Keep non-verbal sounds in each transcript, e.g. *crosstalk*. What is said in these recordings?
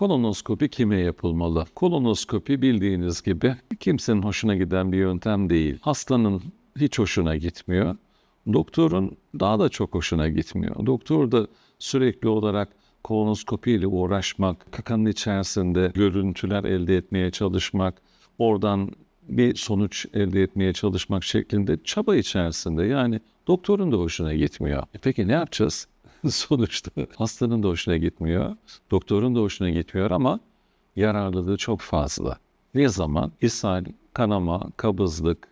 Kolonoskopi kime yapılmalı? Kolonoskopi bildiğiniz gibi kimsenin hoşuna giden bir yöntem değil. Hastanın hiç hoşuna gitmiyor. Doktorun daha da çok hoşuna gitmiyor. Doktor da sürekli olarak kolonoskopi ile uğraşmak, kakanın içerisinde görüntüler elde etmeye çalışmak, oradan bir sonuç elde etmeye çalışmak şeklinde çaba içerisinde. Yani doktorun da hoşuna gitmiyor. E peki ne yapacağız? *laughs* Sonuçta hastanın da hoşuna gitmiyor, doktorun da hoşuna gitmiyor ama yararlılığı çok fazla. Ne zaman? İshal, kanama, kabızlık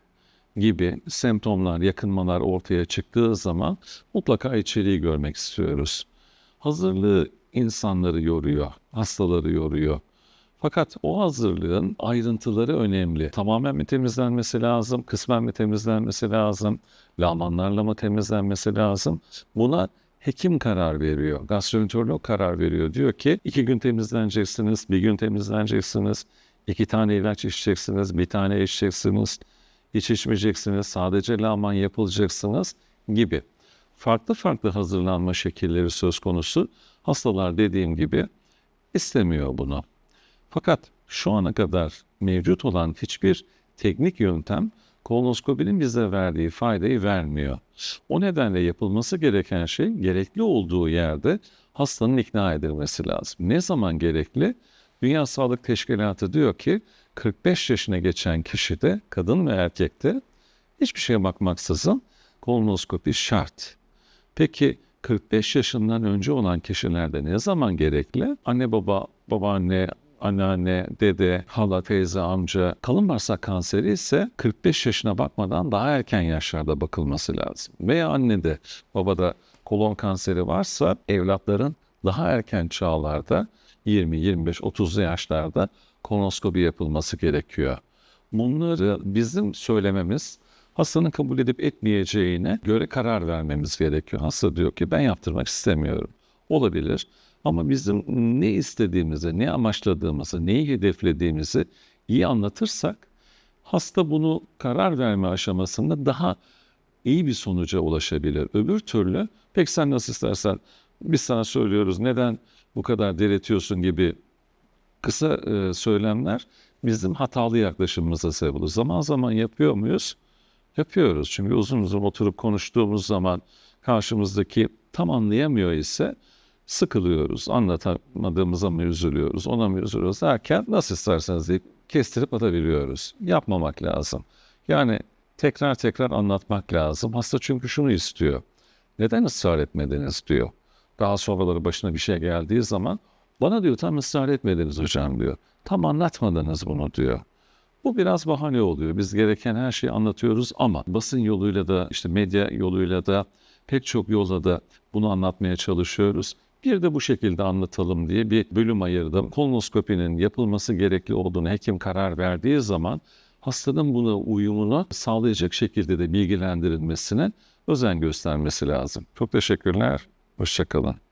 gibi semptomlar, yakınmalar ortaya çıktığı zaman mutlaka içeriği görmek istiyoruz. Hazırlığı insanları yoruyor, hastaları yoruyor. Fakat o hazırlığın ayrıntıları önemli. Tamamen mi temizlenmesi lazım, kısmen mi temizlenmesi lazım, lamanlarla mı temizlenmesi lazım? Buna hekim karar veriyor, gastroenterolog karar veriyor. Diyor ki iki gün temizleneceksiniz, bir gün temizleneceksiniz, iki tane ilaç içeceksiniz, bir tane içeceksiniz, hiç içmeyeceksiniz, sadece laman yapılacaksınız gibi. Farklı farklı hazırlanma şekilleri söz konusu. Hastalar dediğim gibi istemiyor bunu. Fakat şu ana kadar mevcut olan hiçbir teknik yöntem kolonoskopinin bize verdiği faydayı vermiyor. O nedenle yapılması gereken şey gerekli olduğu yerde hastanın ikna edilmesi lazım. Ne zaman gerekli? Dünya Sağlık Teşkilatı diyor ki 45 yaşına geçen kişide kadın ve erkekte hiçbir şeye bakmaksızın kolonoskopi şart. Peki 45 yaşından önce olan kişilerde ne zaman gerekli? Anne baba, babaanne, anneanne, dede, hala, teyze, amca kalın bağırsak kanseri ise 45 yaşına bakmadan daha erken yaşlarda bakılması lazım. Veya annede, babada kolon kanseri varsa evlatların daha erken çağlarda 20, 25, 30 yaşlarda kolonoskopi yapılması gerekiyor. Bunları bizim söylememiz hastanın kabul edip etmeyeceğine göre karar vermemiz gerekiyor. Hasta diyor ki ben yaptırmak istemiyorum. Olabilir. Ama bizim ne istediğimizi, ne amaçladığımızı, neyi hedeflediğimizi iyi anlatırsak hasta bunu karar verme aşamasında daha iyi bir sonuca ulaşabilir. Öbür türlü pek sen nasıl istersen biz sana söylüyoruz neden bu kadar diretiyorsun gibi kısa e, söylemler bizim hatalı yaklaşımımıza sebep olur. Zaman zaman yapıyor muyuz? Yapıyoruz. Çünkü uzun uzun oturup konuştuğumuz zaman karşımızdaki tam anlayamıyor ise sıkılıyoruz. Anlatamadığımıza mı üzülüyoruz, ona mı üzülüyoruz derken nasıl isterseniz deyip kestirip atabiliyoruz. Yapmamak lazım. Yani tekrar tekrar anlatmak lazım. Hasta çünkü şunu istiyor. Neden ısrar etmediniz diyor. Daha sonraları başına bir şey geldiği zaman bana diyor tam ısrar etmediniz hocam diyor. Tam anlatmadınız bunu diyor. Bu biraz bahane oluyor. Biz gereken her şeyi anlatıyoruz ama basın yoluyla da işte medya yoluyla da pek çok yolla da bunu anlatmaya çalışıyoruz. Bir de bu şekilde anlatalım diye bir bölüm ayırdım. Kolonoskopinin yapılması gerekli olduğunu hekim karar verdiği zaman hastanın buna uyumunu sağlayacak şekilde de bilgilendirilmesine özen göstermesi lazım. Çok teşekkürler. Hoşçakalın.